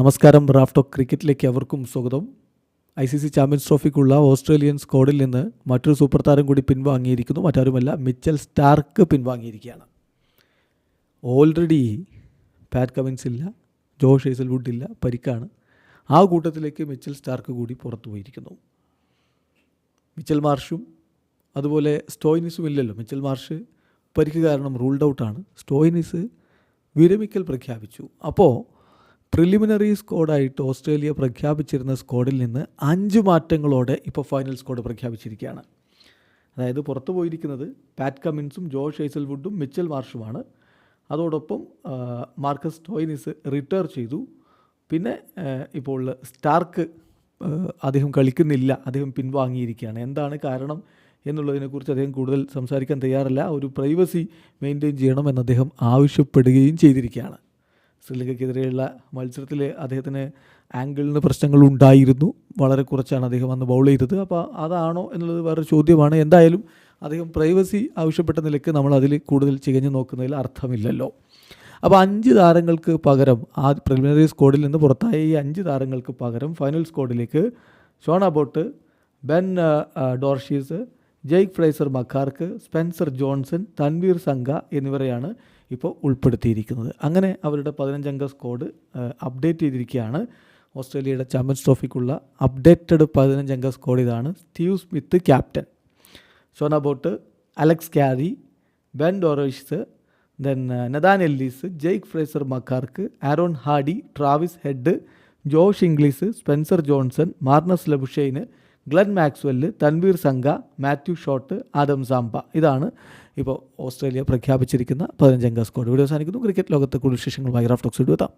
നമസ്കാരം റാഫ്റ്റോ ക്രിക്കറ്റിലേക്ക് അവർക്കും സ്വാഗതം. ഐ സി സി ചാമ്പ്യൻസ് ട്രോഫിക്കുള്ള ഓസ്ട്രേലിയൻ സ്ക്വാഡിൽ നിന്ന് മറ്റൊരു സൂപ്പർ താരം കൂടി പിൻവാങ്ങിയിരിക്കുന്നു. മറ്റാരുമല്ല മിച്ചൽ സ്റ്റാർക്ക് പിൻവാങ്ങിയിരിക്കുകയാണ്. ഓൾറെഡി പാറ്റ് കവിൻസ് ഇല്ല ജോഷ് ഹേസൽവുഡ് ഇല്ല പരിക്കാണ്. ആ കൂട്ടത്തിലേക്ക് മിച്ചൽ സ്റ്റാർക്ക് കൂടി പുറത്തു പോയിരിക്കുന്നു. മിച്ചൽ മാർഷും അതുപോലെ സ്റ്റോയിനിസും ഇല്ലല്ലോ. മിച്ചൽ മാർഷ് പരിക്ക് കാരണം റൂൾഡ് ഔട്ടാണ്. സ്റ്റോയിനിസ് വിരമിക്കൽ പ്രഖ്യാപിച്ചു. അപ്പോൾ പ്രിലിമിനറി സ്ക്വാഡായിട്ട് ഓസ്ട്രേലിയ പ്രഖ്യാപിച്ചിരുന്ന സ്ക്വാഡിൽ നിന്ന് അഞ്ച് മാറ്റങ്ങളോടെ ഇപ്പോൾ ഫൈനൽ സ്ക്വാഡ് പ്രഖ്യാപിച്ചിരിക്കുകയാണ്. അതായത് പുറത്തു പോയിരിക്കുന്നത് പാറ്റ് കമിൻസും ജോഷ് ഐസൽവുഡും മിച്ചൽ മാർഷുമാണ്. അതോടൊപ്പം മാർക്കസ് ടോയിനിസ് റിട്ടയർ ചെയ്തു. പിന്നെ ഇപ്പോൾ സ്റ്റാർക്ക് അദ്ദേഹം കളിക്കുന്നില്ല അദ്ദേഹം പിൻവാങ്ങിയിരിക്കുകയാണ്. എന്താണ് കാരണം എന്നുള്ളതിനെക്കുറിച്ച് അദ്ദേഹം കൂടുതൽ സംസാരിക്കാൻ തയ്യാറല്ല. ഒരു പ്രൈവസി മെയിന്റെയിൻ ചെയ്യണമെന്ന് അദ്ദേഹം ആവശ്യപ്പെടുകയും ചെയ്തിരിക്കുകയാണ്. ശ്രീലങ്കയ്ക്കെതിരെയുള്ള മത്സരത്തിൽ അദ്ദേഹത്തിന് ആംഗിളിന് പ്രശ്നങ്ങൾ ഉണ്ടായിരുന്നു വളരെ കുറച്ചാണ് അദ്ദേഹം അന്ന് ബൗൾ ചെയ്തത്. അപ്പോൾ അതാണോ എന്നുള്ളത് വേറെ ചോദ്യമാണ്. എന്തായാലും അദ്ദേഹം പ്രൈവസി ആവശ്യപ്പെട്ട നിലയ്ക്ക് നമ്മൾ അതിൽ കൂടുതൽ ചികഞ്ഞു നോക്കുന്നതിൽ അർത്ഥമില്ലല്ലോ. അപ്പോൾ അഞ്ച് താരങ്ങൾക്ക് പകരം ആ പ്രിലിമിനറി സ്ക്വാഡിൽ നിന്ന് പുറത്തായ ഈ അഞ്ച് താരങ്ങൾക്ക് പകരം final സ്ക്വാഡിലേക്ക് Sean Abbott Ben Dwarshuis Jake Fraser McGurk Spencer Johnson Tanveer Sangha എന്നിവരെയാണ് ഇപ്പോൾ ഉൾപ്പെടുത്തിയിരിക്കുന്നത്. അങ്ങനെ അവരുടെ പതിനഞ്ചംഗ സ്ക്വാഡ് അപ്ഡേറ്റ് ചെയ്തിരിക്കുകയാണ്. ഓസ്ട്രേലിയയുടെ ചാമ്പ്യൻസ് ട്രോഫിക്കുള്ള അപ്ഡേറ്റഡ് പതിനഞ്ചംഗ സ്ക്വാഡ് ഇതാണ്. Steve Smith captain. Sean Abbott Alex Carey Ben Dwarshuis then Nathan Ellis Jake Fraser McGurk Aaron Hardie Travis Head Josh Inglis Spencer Johnson Marnus Labuschagne Glenn Maxwell Tanveer Sangha Matthew Short Adam Zampa. ഇതാണ് ഇപ്പോൾ Australia പ്രഖ്യാപിച്ചിരിക്കുന്ന പതിനഞ്ചംഗ squad. Video അവസാനിക്കുന്നു. Cricket ലോകത്തെ കൂടുതൽ വിശേഷങ്ങളുമായി റാഫ്റ്റോക്സ് എത്താം.